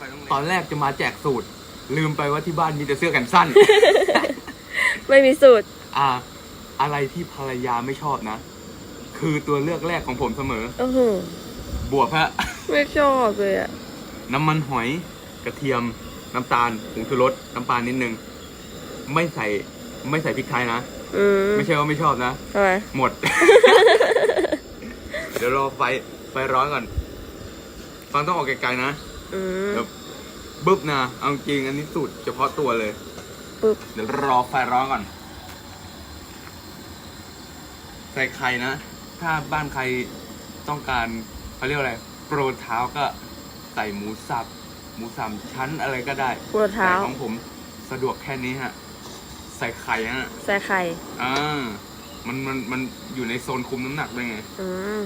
ว่าไฟต้องแรงตอนแรกจะมาแจกสูตร ลืมไปว่าที่บ้านมีแต่เสื้อกันสั้น ไม่มีสูตร อ่า อะไรที่ภรรยาไม่ชอบนะ คือตัวเลือกแรกของผมเสมอ โอ้โห บวบฮะ ไม่ชอบเลยอะน้ำมันหอยกระเทียม น้ำตาลผงชูรสน้ำปลานิดนึง ไม่ใส่ไม่ใส่พริกไทยนะ อืมไม่ใช่ว่าไม่ชอบนะ ทำไม หมด เดี๋ยวรอไฟไฟร้อนก่อน ฟังต้องออกไกลๆนะ อืมเดี๋ยวบึ๊บนะเอาจริงอันนี้สูตรเฉพาะตัวเลย ปึ๊บ เดี๋ยวรอไฟร้อนก่อน ใส่ไข่นะ ถ้าบ้านใครต้องการเขาเรียกอะไร โปรเท้าก็ใส่หมูสับ หมูสามชั้นอะไรก็ได้ปวดเท้า แต่ของผมสะดวกแค่นี้ฮะ ใส่ไข่ฮะ ใส่ไข่ อ่า มันมันมันอยู่ในโซนคุมน้ำหนักด้วยไงอืม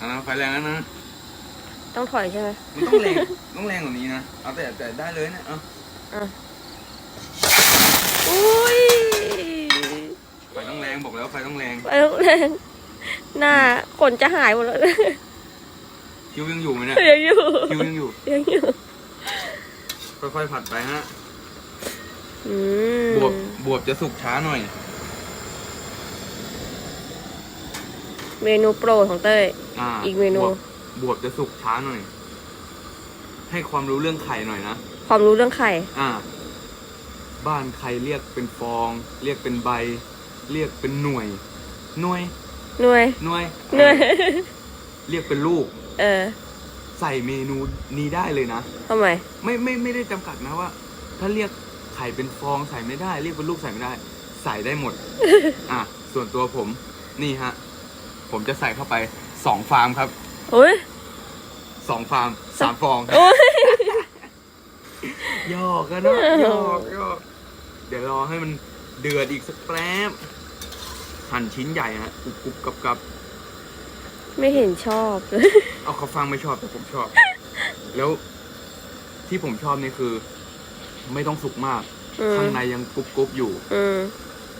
อ่าไฟแรงแล้วนะ ต้องถอยใช่ไหมมันต้องแรงต้องแรงกว่านี้นะ เอาแต่แต่ได้เลยนะเอาอะอุ้ยไฟต้องแรงบอกแล้วไฟต้องแรง ไปโรงแรงหน้าขนจะหายหมดแล้วคิวยังอยู่ไหมเนี่ย ยังอยู่คิวยังอยู่ ยังอยู่ค่อยๆผัดไปฮะ อืมบวบบวบจะสุกช้าหน่อย เมนูโปรดของเต้ย อ่าอีกเมนู บวบ บวบจะสุกช้าหน่อย ให้ความรู้เรื่องไข่หน่อยนะความรู้เรื่องไข่ อ่า บ้านใครเรียกเป็นฟอง เรียกเป็นใบ เรียกเป็นหน่วย หน่วย หน่วย หน่วยหน่วย เออเรียกเป็นลูก เออใส่เมนูนี้ได้เลยนะ ทำไม ไม่ไม่ไม่ได้จำกัดนะว่า ถ้าเรียกไข่เป็นฟองใส่ไม่ได้ เรียกเป็นลูกใส่ไม่ได้ ใส่ได้หมด อะส่วนตัวผม นี่ฮะ ผมจะใส่เข้าไปสองฟาร์มครับโอ้ยสองฟาร์มสามฟองโอ้ยหยอกกันนะหยอกหยอกเดี๋ยวรอให้มันเดือดอีกสักแป๊บหั่นชิ้นใหญ่ฮะกรุบกรุบกับกับไม่เห็นชอบเลยเอาเขาฟังไม่ชอบแต่ผมชอบ แล้วที่ผมชอบนี่คือ ไม่ต้องสุกมากอืมข้างในยังกรุบกรุบอยู่อืม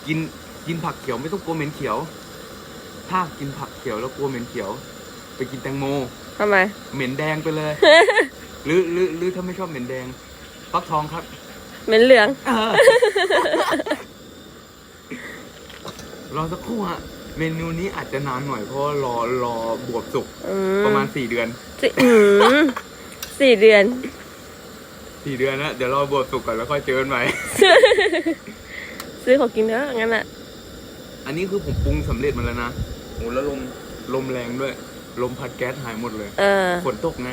กินกินผักเขียวไม่ต้องกลัวเหม็นเขียว ถ้ากินผักเขียวแล้วกลัวเหม็นเขียว ไปกินแตงโม ทำไม เหม็นแดงไปเลย หรือหรือหรือถ้าไม่ชอบเหม็นแดงฟักทองครับเหม็นเหลือง เออรอสักครู่ฮะเมนูนี้อาจจะนานหน่อยเพราะว่ารอรอบวบสุกอืมประมาณสี่เดือนสี่อืมสี่เดือน สี่เดือนนะเดี๋ยวรอบวบสุกก่อนแล้วค่อยเจอกันใหม่ ซื้อของกินเถอะงั้นอะ อันนี้คือผมปรุงสำเร็จมาแล้วนะโอ้แล้วลมลมแรงด้วย ลมพัดแก๊สหายหมดเลยเออ ฝนตกไง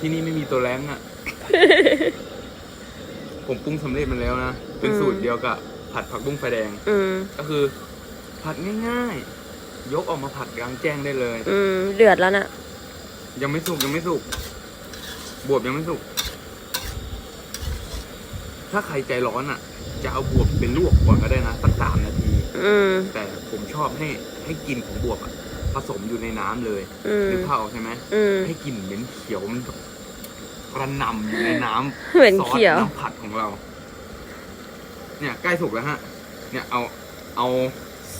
ที่นี่ไม่มีตัวแรงอะ ผมปรุงสำเร็จมาแล้วนะ เป็นอืมสูตรเดียวกับผัดผักบุ้งไฟแดง อืม ก็คือ ผัดง่ายๆ ยกออกมาผัดกลางแจ้งได้เลย อืม เดือดแล้วน่ะ ยังไม่สุกยังไม่สุก บวบยังไม่สุก ถ้าใครใจร้อนอะ จะเอาบวบเป็นลวกก่อนก็ได้นะสักสามนาที อืม แต่ผมชอบให้ให้กลิ่นของบวบอะ ผสมอยู่ในน้ำเลยอืมนึกภาพออกใช่ไหมอืม ให้กลิ่นเหม็นเขียวมันแบบกระหน่ำอยู่ในน้ำเหม็นซอสเขียวน้ำผัดของเรา เนี่ยใกล้สุกแล้วฮะ เนี่ยเอาเอา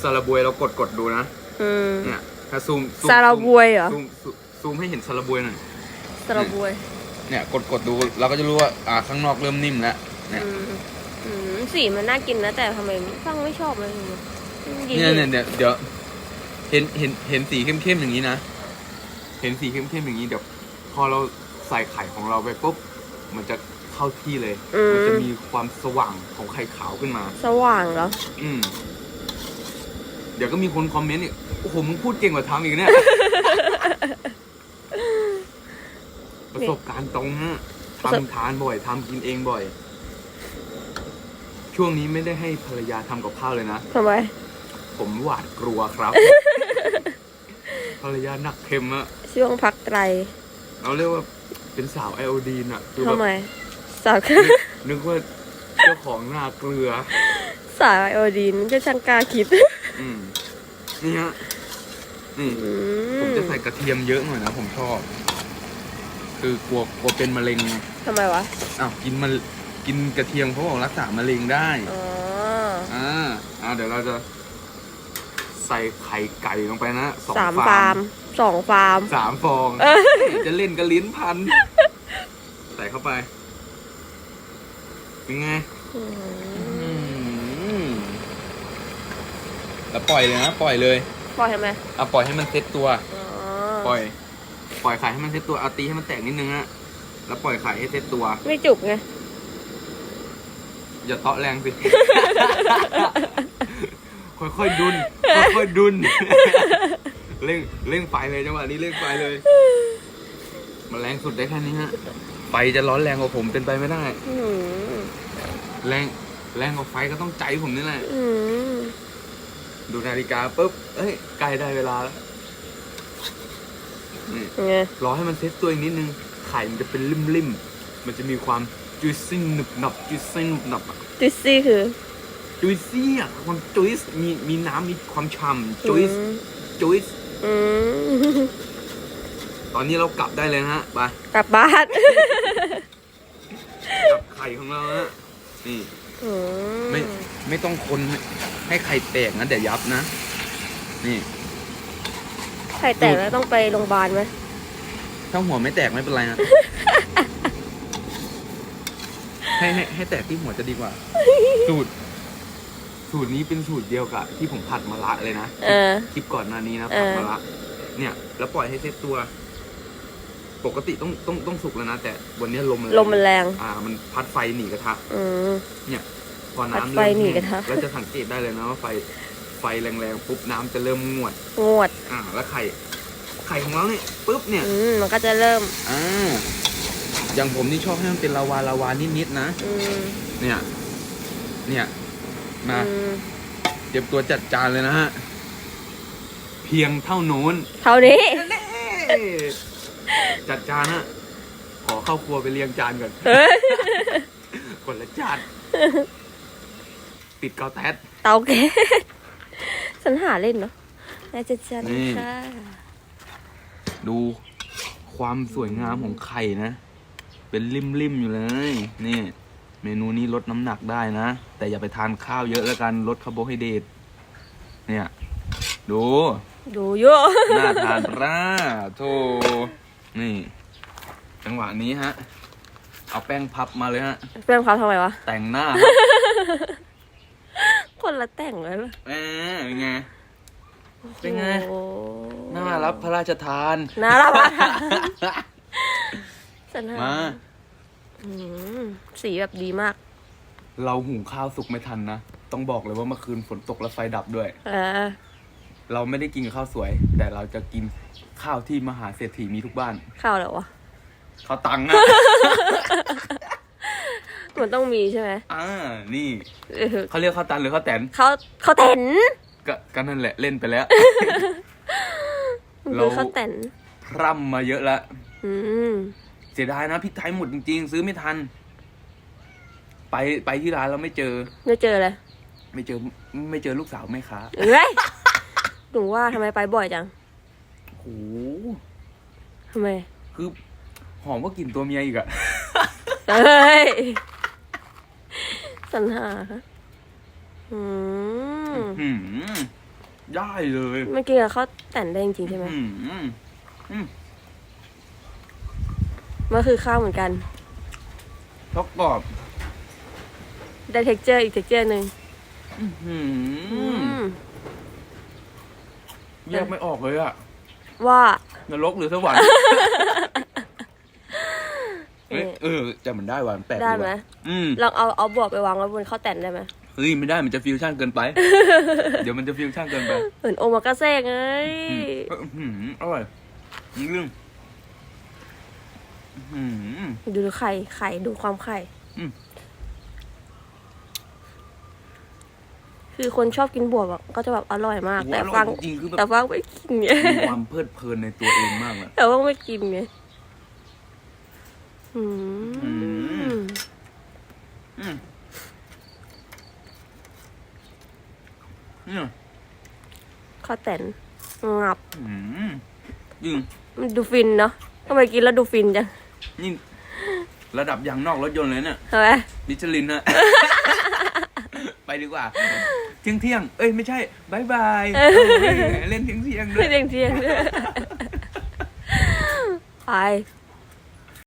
ซาลาบวยเรากดกดดูนะ อืมเนี่ยถ้าซูมซูมซาลาบวยเหรอซูมซูมซูมให้เห็นซาลาบวยหน่อย ซาลาบวยเนี่ยกดกดดูเราก็จะรู้ว่าอ่าข้างนอกเริ่มนิ่มแล้ว เนี่ย อืมอืมสีมันน่ากินนะแต่ทำไมฟังไม่ชอบเลยยิเนี่ยเนี่ยเนี่ยเดี๋ยวเห็นเห็นเห็นสีเข้มๆอย่างนี้นะ เห็นสีเข้มๆอย่างนี้เดี๋ยวพอเราใส่ไข่ของเราไปปุ๊บมันจะเข้าที่เลย อืมันจะมมีความสว่างของไข่ขาวขึ้นมา สว่างเหรอ อืม เดี๋ยวก็มีคนคอมเมนต์อีกโอ้โหมึงพูดเก่งกว่าทำอีกเนี่ย ประสบการณ์ตรงฮะประสบ ทำทานบ่อยทำกินเองบ่อย ช่วงนี้ไม่ได้ให้ภรรยาทำกับข้าวเลยนะ ทำไม ผมหวาดกลัวครับ ภรรยาหนักเค็มอะช่วงพักไตรเราเรียกว่าเป็นสาวไอโอดีนอะคือแบทำบไม สาว นึกนึกว่าเจ้าของหน้าเกลือ สาวไอโอดีนก็ช่างกล้าคิดอืมนี่ฮะนี่ อืผมจะใส่กระเทียมเยอะหน่อยนะ ผมชอบ คือกลัวกลัวเป็นมะเร็งไงทำไมวะ อ้าวกินมันกินกระเทียมเขาบอกรักษามะเร็งได้ อ๋อ อ่าอ่าเดี๋ยวเราจะ ใส่ไข่ไก่ลงไปนะสองสามฟาฟาร์ร์มมสองฟาร์ม สามฟองจะเล่นกับลิ้นพันเข้าไป เป็นไง อืมแล้วปล่อยเลยนะ ปล่อยเลยปล่อยทำไมอะปล่อยให้มันเซ็ตตัว อ๋อปล่อย ปล่อยไข่ให้มันเซ็ตตัวเอาตีให้มันแตกนิดนึงฮะ แล้วปล่อยไข่ให้เซ็ตตัว ไม่จุกไงอย่าเตาะแรงสิ ค่อยๆดุนค่อยๆดุนเร่งเร่งไฟเลยจังหวะนี้เร่งไฟเลย มันแรงสุดได้แค่นี้ฮะไฟจะร้อนแรงกว่าผมเป็นไปไม่ได้ อืมแรงแรงกว่าไฟก็ต้องใจผมนี่แหละ อืมดูนาฬิกาปุ๊บ เอ้ยใกล้ได้เวลาแล้วนี่ไงรอให้มันเซ็ตตัวอีกนิดนึง ไข่มันจะเป็นริมๆ มันจะมีความจุยซี่หนึบหนับจุยซี่หนึบหนับอะจุดซี่คือ จุยซี่อะความจุยส์มีมีน้ำมีความฉ่ำจุยส์อืมจุยส์อืมตอนนี้เรากลับได้เลยนะฮะไปกลับบ้านกลับไข่ของเราฮะนี่อืไม่ไม่ต้องคนให้ไข่แตกนะเดี๋ยวยับนะ นี่ ไข่แตกแล้วต้องไปโรงพยาบาลไหมถ้าหัวไม่แตกไม่เป็นไรนะ ให้ให้ให้แตกที่หัวจะดีกว่าสูตร สูตรนี้เป็นสูตรเดียวกับ ที่ผมผัดมะระเลยนะเออ คลิปก่อนหน้านี้นะเอผัดอมะระเนี่ย แล้วปล่อยให้เซ็ตตัว ปกติต้องต้องต้องสุกแล้วนะแต่วันนี้ลมมันลมมันแรง อ่า มันพัดไฟหนีกระทะอืมเนี่ยพอพัดน้ำไฟเริ่มหนีแห้งกระทะแล้วจะสังเกตได้เลยนะว่าไฟไฟแรงๆปุ๊บน้ำจะเริ่มงวด งวด อ่า แล้วไข่ ไข่ของเราเนี่ยปุ๊บเนี่ย อืม มันก็จะเริ่ม อ่าอย่างผมนี่ชอบให้มันเป็นลาวาลาวานิดๆนะ อืม เนี่ย เนี่ย มาอืมเตรียมตัวจัดจานเลยนะฮะ เพียงเท่านู้นเท่านี้จัดจานฮะขอเข้าครัวไปเรียงจานก่อนเฮ้ยคนละจานปิดเกาแต๊ด เตาแก๊สสัญหาเล่นเนาะน่าจะจันนี่ ค่ะดูความสวยงามของไข่นะ เป็นริมๆอยู่เลย นี่ เมนูนี้ลดน้ำหนักได้นะ แต่อย่าไปทานข้าวเยอะแล้วกันลดคาร์โบไฮเดรตเนี่ย ดูดูเยอะ น่าทานร่าโธ่นี่ จังหวะนี้ฮะ เอาแป้งพับมาเลยฮะเพื่อนเขาทำไมวะ แต่งหน้าคนละแต่งเลยเหรอแหมเป็นไง เป็นไง โอ้น่ารับพระราชทาน น่ารับอะสัญหามาอืม สีแบบดีมาก เราหุงข้าวสุกไม่ทันนะ ต้องบอกเลยว่าเมื่อคืนฝนตกและไฟดับด้วยเออเราไม่ได้กินข้าวสวย แต่เราจะกินข้าวที่มหาเศรษฐีมีทุกบ้าน ข้าวแล้ววะ ข้าวตังค์อะมันต้องมีใช่ไหมอ่า นี่เออเขาเรียกข้าวตันหรือข้าวแตนเขาเขาแต่นก็ก็นั่นแหละเล่นไปแล้ว มันเราคือเขาแต่นพร่ำมาเยอะแล้วอืม เสียดายนะพริกไทยหมดจริงๆ ซื้อไม่ทัน ไปไปที่ร้านเราไม่เจอ ไม่เจอเลยไม่เจอไม่เจอลูกสาวแม่ค้าเอ้ยหนูว่าทำไมไปบ่อยจังโอ้โหทำไมคือหอมก็กลิ่นตัวเมียอีกอะเอ้ยสัญหาอืมหืมได้เลย เมื่อกี้เขาแต่นได้จริงๆใช่ไหมหืมมั นคือข้าวเหมือนกันทอกกรอบได้เท็กเจอร์อีกเท็กเจอร์หนึ่งหือืมมแยกไม่ออกเลยอะว่า นรกหรือสวรรค์ เอ๊ะเอ้ยเออจะมันได้ว่ะมันแปลกได้ดีไหม ว่ะอืมลองเอาเอาบวกไปวางไว้บนข้าวแต่นได้ไหมเฮ้ยไม่ได้มันจะฟิวชั่นเกินไป เดี๋ยวมันจะฟิวชั่นเกินไปเหมือนโอมากาเซ่ไง อืมเออหืมอร่อยเรื่อง อืม ดูไข่ไข่ดูความไข่อืม คือคนชอบกินบวบอะก็จะแบบอร่อยมาก แต่อร่อยฟัง จริงๆคือแบแต่บฟังไม่กินไงมีความเพลิดเพลินในตัวเองมากเลย แต่ว่าไม่กินไงอือืม มอืมเนี่ย ข้าวแต่นงับอืมจริงมันดูฟินเนาะทำไมกินแล้วดูฟินจัง นี่ระดับยางนอกรถยนต์เลยเนี่ยใช่ไหมมิชลินฮะไปดีกว่า เที่ยงเที่ยงๆเอ้ยไม่ใช่บายบายโอ้ยเล่นเที่ยงเที่ยงๆด้วไม่ยเที่ยงเที่ยงไป